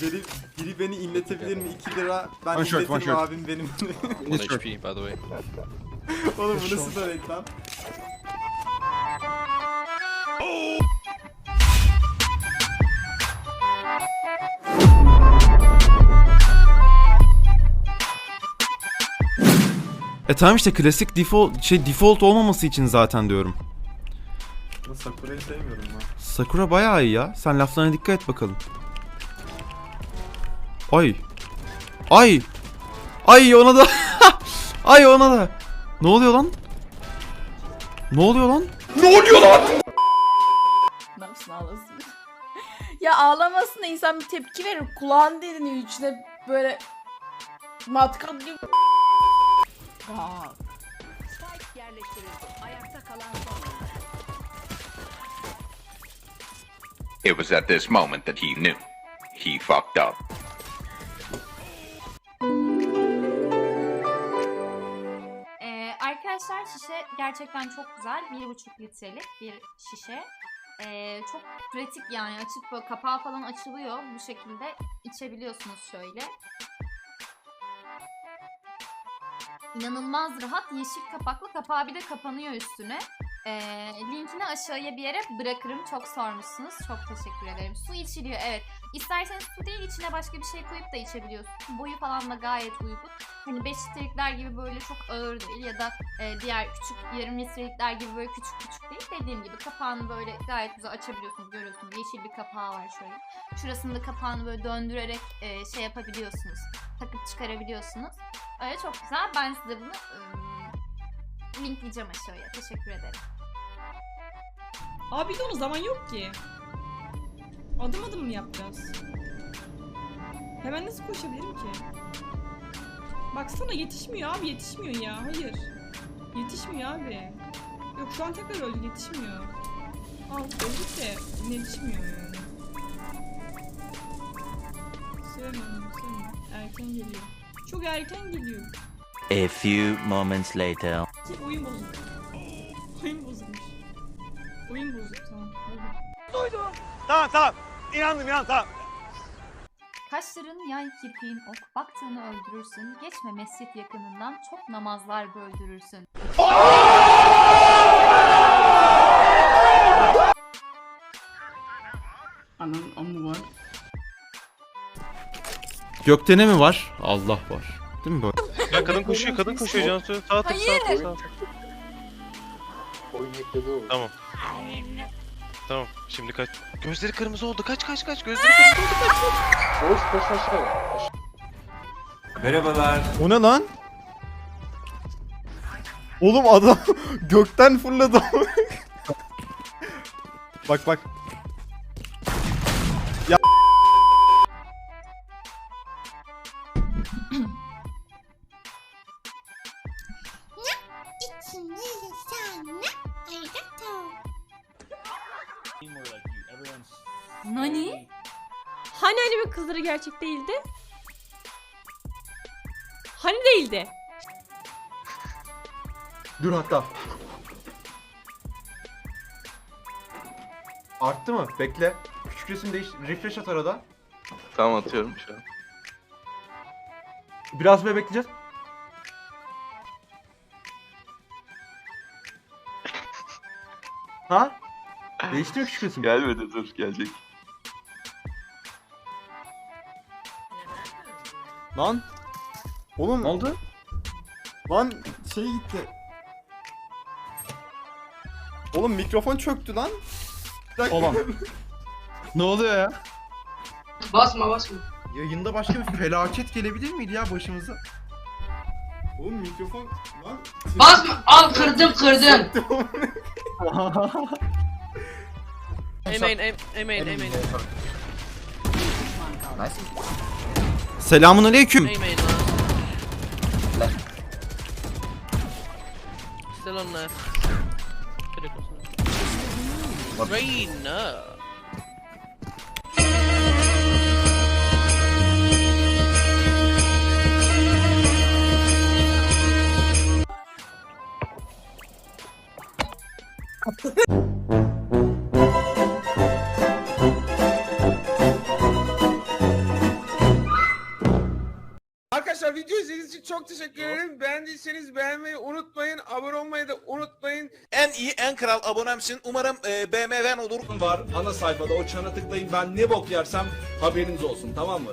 Biri, biri beni inletebilir mi? 2 lira. Ben One shot, one inletirim shot. abim benim. 1 HP, by the way. Oğlum bu nasıl da reklam? E tamam işte klasik default şey default olmaması için zaten diyorum. Sakura'yı sevmiyorum ben. Sakura bayağı iyi ya. Sen laflarına dikkat et bakalım. Ay. Ay. Ay ona da. Ay ona da. Ne oluyor lan? Ne oluyor lan? Ne yapsın ağlasın? ya ağlamasına insan bir tepki verir. Kulağın deriniyor içine böyle matkap gibi. Aa, Spike yerleştirildi. Ayakta kalan son. It was at this moment that he knew. He fucked up. Arkadaşlar şişe gerçekten çok güzel. 1,5 litrelik bir şişe. Ee, çok pratik yani açıp böyle kapağı falan açılıyor. Bu şekilde içebiliyorsunuz şöyle. İnanılmaz rahat. Yeşil kapaklı kapağı bir de kapanıyor üstüne. Ee, linkini aşağıya bir yere bırakırım. Çok sormuşsunuz. Çok teşekkür ederim. Su içiliyor evet. İsterseniz su değil içine başka bir şey koyup da içebiliyorsunuz. Boyu falan da gayet uygun. Hani 5 litrelikler gibi böyle çok ağır değil ya da e, diğer küçük yarım litrelikler gibi böyle küçük küçük değil. Dediğim gibi kapağını böyle gayet güzel açabiliyorsunuz. Görüyorsunuz yeşil bir kapağı var şöyle. Şurasında kapağını böyle döndürerek e, şey yapabiliyorsunuz. Takıp çıkarabiliyorsunuz. Öyle çok güzel. Ben size bunu ım, linkleyeceğim aşağıya. Teşekkür ederim. Abi de onun zaman yok ki. Adım adım mı yapacağız? Hemen nasıl koşabilirim ki? Baksana yetişmiyor abi yetişmiyor ya. Hayır. Yetişmiyor abi. Yok şu an tekrar öldü yetişmiyor. Al öldük de yetişmiyor yani. Sevmem sevmem. Erken geliyor. Çok erken geliyor. A few moments later. Ki oyun bozuk. Oyun bozulmuş. Oyun bozuk tamam. Oldu. Tamam tamam. İnandım inandım tamam. Kaşların yay kirpiğin ok, baktığını öldürürsün. Geçme mescit yakınından, çok namazlar böldürürsün. Ananın amı var. Gökte mi var? Allah var. Değil mi böyle? Ya kadın koşuyor, kadın koşuyor Cansu. Sağ tık, sağ tık, sağ tık. Tamam. Tamam, şimdi kaç. Gözleri kırmızı oldu. Kaç kaç kaç. Gözleri kırmızı oldu. Merhabalar. O ne lan? Oğlum adam gökten fırladı. bak bak. Ya Nani? Hani anime kızları gerçek değildi? Hani değildi? dur hatta. Arttı mı? Bekle. Küçük resim değiş refresh at arada. Tamam atıyorum şu an. Biraz böyle bekleyeceğiz. Ha? Değişti mi küçük resim? Gelmedi dur gelecek. Lan. Oğlum. Ne oldu? Lan şey gitti. Oğlum mikrofon çöktü lan. Bir dakika. Olan. Ne oluyor ya? Basma basma. Yayında başka bir felaket gelebilir miydi ya başımıza? Oğlum mikrofon lan. Basma. Al kırdım kırdım. Emeğin emeğin emeğin Selamun aleyküm. Still on there. Reyna. Arkadaşlar video izlediğiniz için çok teşekkür ederim. Beğendiyseniz beğenmeyi unutmayın. Abone olmayı da unutmayın. En iyi en kral abonemsin. Umarım e, BMW'n olur. var ana sayfada o çana tıklayın ben ne bok yersem haberiniz olsun tamam mı?